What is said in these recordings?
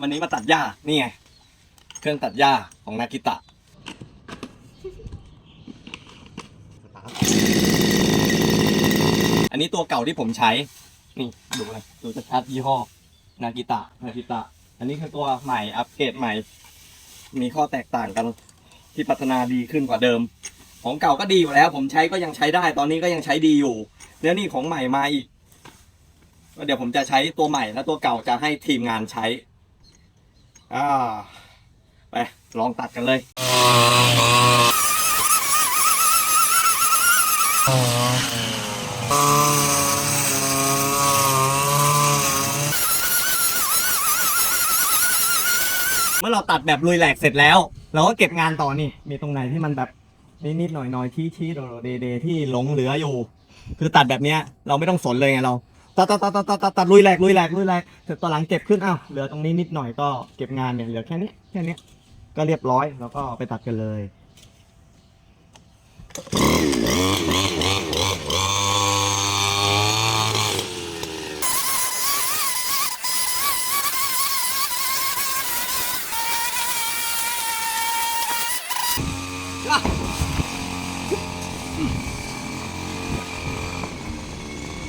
วันนี้มาตัดหญ้านี่ไง เครื่องตัดหญ้าของนากิตะอันนี้ตัวเก่าที่ผมใช้ นี่ดูเลยดูจะชัดยี่ห้อนากิตะนากิตะ อันนี้คือตัวใหม่อัปเกรดใหม่ มีข้อแตกต่างกันที่พัฒนาดีขึ้นกว่าเดิม ของเก่าก็ดีอยู่แล้ว ผมใช้ก็ยังใช้ได้ ตอนนี้ก็ยังใช้ดีอยู่ แล้วนี่ของใหม่มาอีกเดี๋ยวผมจะใช้ตัวใหม่แล้วตัวเก่าจะให้ทีมงานใช้ อ่าไปลองตัดกันเลยเมื่อเราตัดแบบลุยแหลกเสร็จแล้ว เราก็เก็บงานต่อนี่ มีตรงไหนที่มันแบบนิดๆหน่อยๆที่ที่โดดๆเดๆที่หลงเหลืออยู่ คือตัดแบบเนี้ยเราไม่ต้องสนเลยไงเรา ตัดตัดตัดตัดตัดตัดตัดลุยแหลกลุยแหลกลุยแหลกเสร็จตอนหลังเก็บขึ้นอ้าวเหลือตรงนี้นิดหน่อยก็เก็บงานเนี่ยเหลือแค่นี้แค่นี้ก็เรียบร้อยแล้วก็ไปตัดกันเลย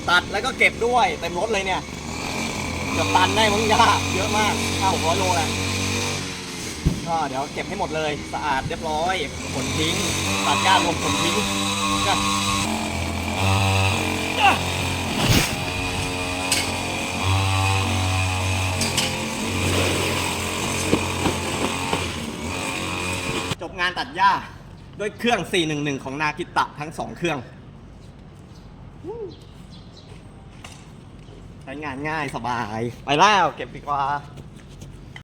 ตัดแล้วก็เก็บด้วยเต็มรถเลยเนี่ยเกือบตันได้มั้งยาเยอะมากห้าหกร้อยโลแหละก็เดี๋ยวเก็บให้หมดเลยสะอาดเรียบร้อยขนทิ้งตัดหญ้ารวมขนทิ้งจ้ะจ้ะจบงานตัดหญ้าด้วยเครื่อง 411 ของนากิตะทั้งสองเครื่อง ใช้งานง่ายสบาย ไปแล้วเก็บดีกว่า